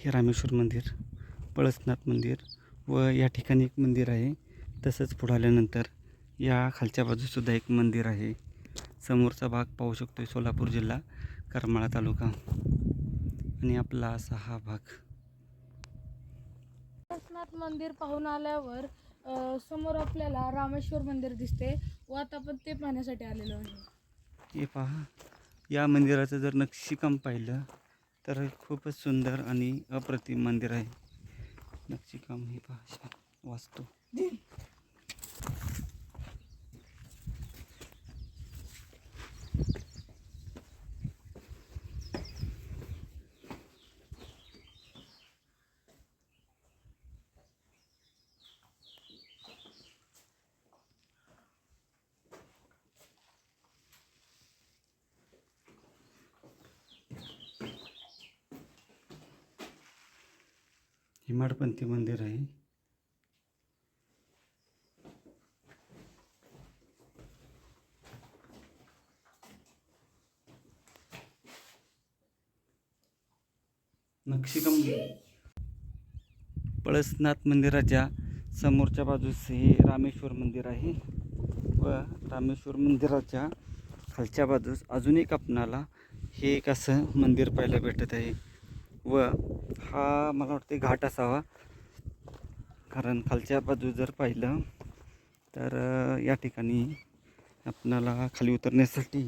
हे रामेश्वर मंदिर पळसनाथ मंदिर व या ठिकाणी एक मंदिर आहे. तसंच पुढं आल्यानंतर या खालच्या बाजूसुद्धा एक मंदिर आहे. समोरचा भाग पाहू शकतो सोलापूर जिल्हा करमाळा तालुका. आणि आपला असा हा भाग. केदारनाथ मंदिर पाहून आल्यावर समोर आपल्याला रामेश्वर मंदिर दिसते व आता आपण ते पाहण्यासाठी आलेलो आहे. हे पहा या मंदिराचं जर नक्षीकाम पाहिलं तर खूपच सुंदर आणि अप्रतिम मंदिर आहे. नक्षीकाम हे भाषा वाचतो हिमाडपंथी मंदिर आहे. नक्षीकम पळसनाथ मंदिराच्या समोरच्या बाजूस हे रामेश्वर मंदिर आहे. व रामेश्वर मंदिराच्या खालच्या बाजूस अजून एक आपणाला हे एक असं मंदिर पाहायला भेटत आहे. व हा मला वाटते घाट असावा. कारण खालच्या बाजू जर पाहिलं तर या ठिकाणी आपणाला खाली उतरण्यासाठी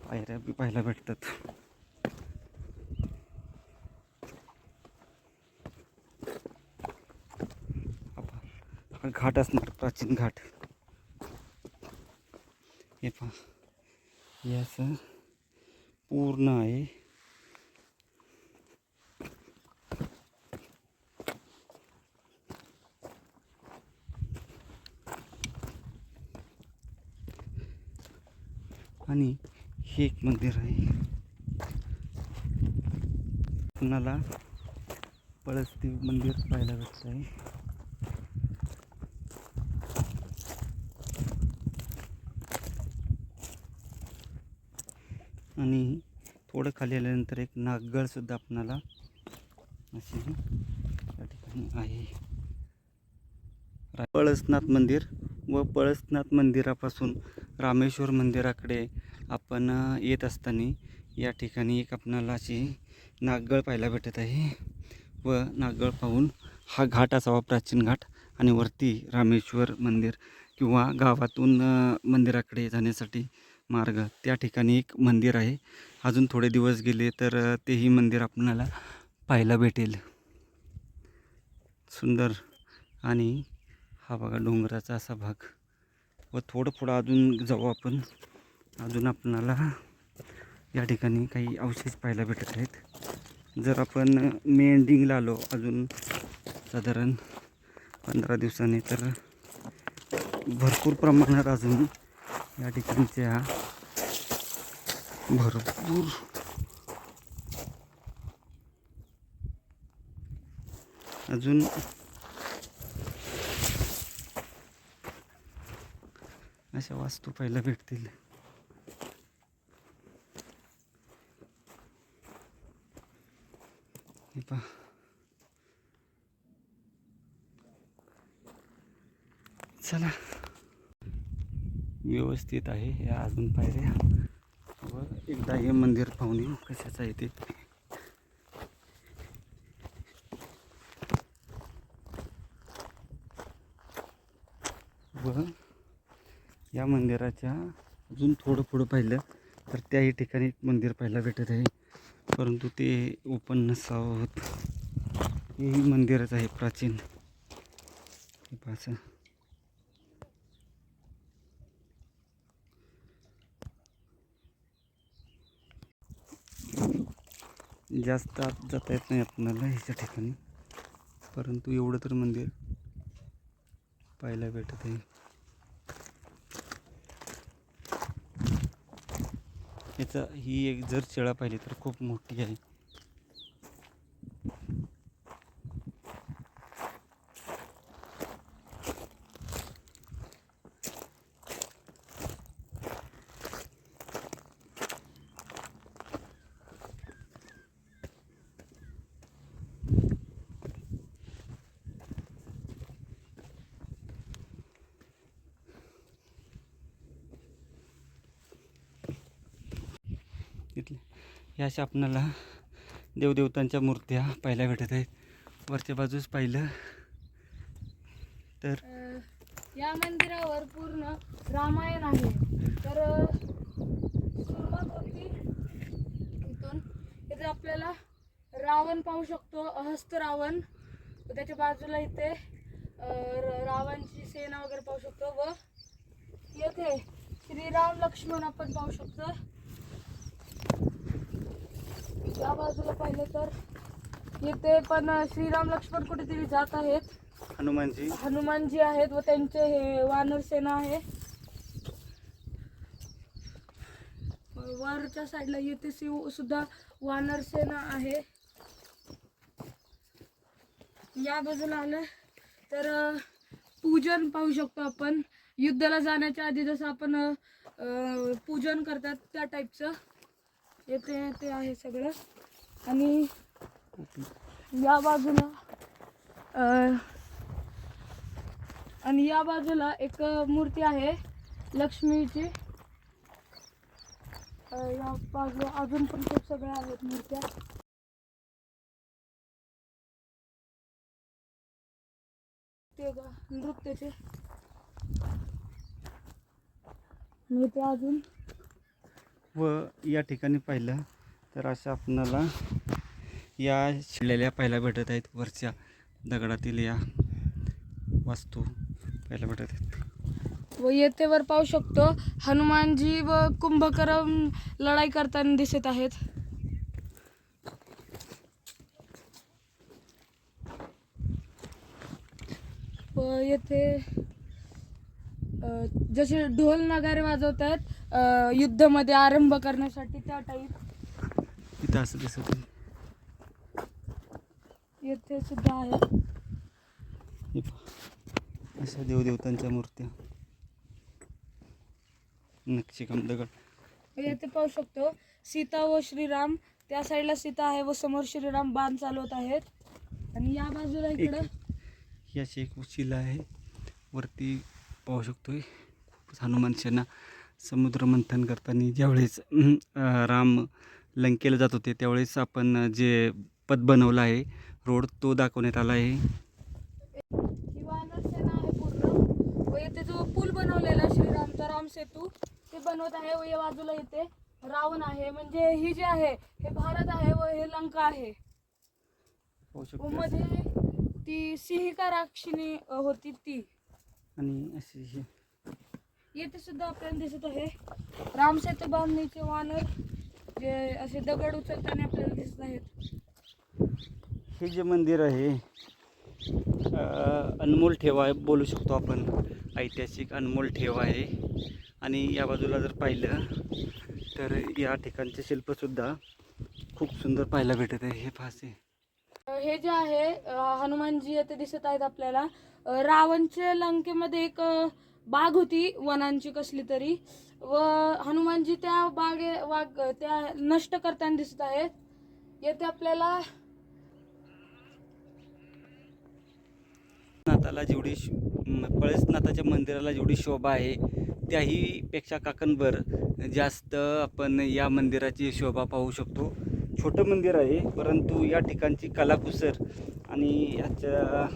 पायऱ्या बी पाहायला भेटतात. हा घाट असणार प्राचीन घाट. हे पहा. हे असं पूर्ण आहे आणि हे एक मंदिर आहे. कुणाला पळसदेव मंदिर पाहायला भेटत आहे आणि थोडं खाली आल्यानंतर एक नागगड सुद्धा आपणाला अशी या ठिकाणी आहे. पळसनाथ मंदिर. व पळसनाथ मंदिरापासून रामेश्वर मंदिराकडे आपण येत असताना या ठिकाणी एक आपणाला अशी नागगळ पाहायला भेटत आहे व नागगळ पाहून हा घाट असावा प्राचीन घाट आणि वरती रामेश्वर मंदिर किंवा गावातून मंदिराकडे जाण्यासाठी मार्ग. त्या ठिकाणी एक मंदिर आहे. अजून थोडे दिवस गेले तर तेही मंदिर आपणाला पाहायला भेटेल. सुंदर आणि हा बघा डोंगराचा असा भाग. व थोडं पुढं अजून जाऊ आपण. अजून आपणाला या ठिकाणी काही अवशेष पाहायला भेटत आहेत. जर आपण मे एंडिंगला आलो अजून साधारण पंधरा दिवसांनी तर भरपूर प्रमाणात अजून या ठिकाणच्या भरपूर अजून अशा वास्तू पाहायला भेटतील. हे पहा. चला. व्यवस्थित आहे. या अजून पायऱ्या. व एकदा हे मंदिर पाहुणे कशाचं आहे ते व या मंदिराच्या अजून थोडं पुढं पाहिलं तर त्याही ठिकाणी एक मंदिर पाहायला भेटत आहे. परंतु ते ओपन नसावं. होत हेही मंदिरच आहे प्राचीन. असं. जास्त आत जाता येत नाही आपल्याला ह्याच्या ठिकाणी. परंतु एवढं तर मंदिर पाहायला भेटत आहे. याचा ही एक जर शेळा पाहिली तर खूप मोठी आहे. तिथले ह्या अशा आपणाला देवदेवतांच्या मूर्त्या पाहायला भेटत आहेत. वरच्या बाजूस पाहिलं तर या मंदिरावर पूर्ण रामायण आहे. तर सुरुवात होती इथून इथे आपल्याला रावण पाहू शकतो अहस्त रावण त्याच्या बाजूला इथे रावणची सेना वगैरे पाहू शकतो व येथे श्रीराम लक्ष्मण आपण पाहू शकतो. या बाजूला पाहिलं तर येथे पण श्रीराम लक्ष्मण कुठेतरी जात आहेत. हनुमानजी. हनुमानजी आहेत व त्यांचे हे वानर सेना आहे. वरच्या साईडला येथे शिव सुद्धा वानर सेना आहे. या बाजूला आलं तर पूजन पाहू शकतो आपण. युद्धाला जाण्याच्या आधी जसं आपण पूजन करतात त्या टाईपचं येथे ते आहे सगळं. आणि या बाजूला आणि या बाजूला एक मूर्ती आहे लक्ष्मीची. या बाजूला अजून पण खूप सगळ्या आहेत मूर्त्या. ते नृत्याचे. नृत्य अजून व या ठिकाणी पाहिलं तर असं आपणाला या शिळलेल्या पाहायला भेटत आहेत. वरच्या दगडातील या वास्तू पाहायला भेटत आहेत. व येथे वर पाहू शकतो हनुमानजी व कुंभकर्ण लढाई करताना दिसत आहेत. व येथे जसे ढोल नगारे वाजवत आहेत युद्धामध्ये आरंभ करण्यासाठी त्या टाईप. इथं असं दिसत आहे. येथे सुद्धा आहेत. अशा देवदेवतांच्या मूर्त्या. नक्षीकाम दगड. येथे पाहू शकतो. सीता व श्रीराम. त्या साईडला सीता आहे व समोर श्रीराम बाण चालवत आहेत. आणि या बाजूला इकडं ही अशी एक उशिला आहे. वरती पाहू शकतोय. खूपच हनुमान सेना समुद्र मंथन करताना ज्यावेळेस राम लंकेला जात होते त्यावेळेस आपण जे पद बनवलं आहे रोड तो दाखवण्यात आला आहे. येथे जो पूल बनवलेला श्रीरामचा राम सेतू ते बनवत आहे व या बाजूला येथे रावण आहे म्हणजे ही जी आहे हे भारत आहे व हे लंका आहे मध्ये ती सिंहिका राक्षिणी होती ती. आणि अशी येथे सुद्धा आपल्याला दिसत आहे. राम सेतू बांधणीचे वानर जे असे दगड उचलताना आपल्याला दिसत आहेत. हे जे मंदिर आहे अनमोल ठेवा आहे बोलू शकतो आपण. ऐतिहासिक अनमोल ठेवा आहे. आणि या बाजूला जर पाहिलं तर या ठिकाणचे शिल्पसुद्धा खूप सुंदर पाहायला भेटत आहे. हे फासे हे जे आहे हनुमानजी येथे दिसत आहेत आपल्याला. रावणच्या लंकेमध्ये एक बाग होती वनांची कसली तरी. व हनुमानजी त्या बागे वाग त्या नष्ट करताना दिसत आहेत. येथे आपल्याला नाथाला जेवढी पळसनाथाच्या मंदिराला जेवढी शोभा आहे त्याही पेक्षा काकणभर जास्त आपण या मंदिराची शोभा पाहू शकतो. छोटं मंदिर आहे परंतु या ठिकाणची कलाकुसर आणि याच्या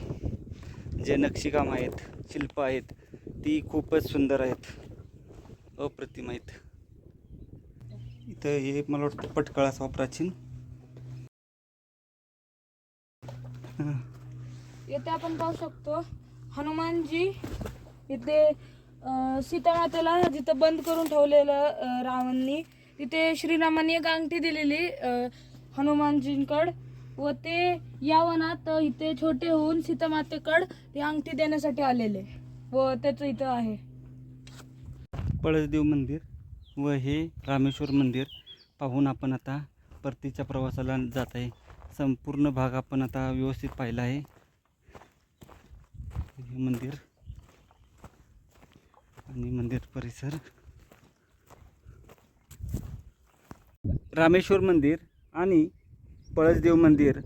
जे नक्षीकाम आहेत शिल्प आहेत ती खूपच सुंदर आहेत. अप्रतिम आहेत. इथं हे मला वाटतं पटकळ असावं प्राचीन हां येथे आपण पाहू शकतो हनुमानजी इथे सीतामातेला जिथं बंद करून ठेवलेलं रावणनी तिथे श्रीरामाने एक अंगठी दिलेली हनुमानजींकड. व ते या वनात इथे छोटे होऊन सीतामातेकड ती अंगठी देण्यासाठी आलेले. व त्याचं इथं आहे. पळसदेव मंदिर व हे रामेश्वर मंदिर पाहून आपण आता परतीच्या प्रवासाला जात आहे. संपूर्ण भाग आपण आता व्यवस्थित पाहिला आहे. हे मंदिर आणि मंदिर परिसर. रामेश्वर मंदिर आणि पळसदेव मंदिर.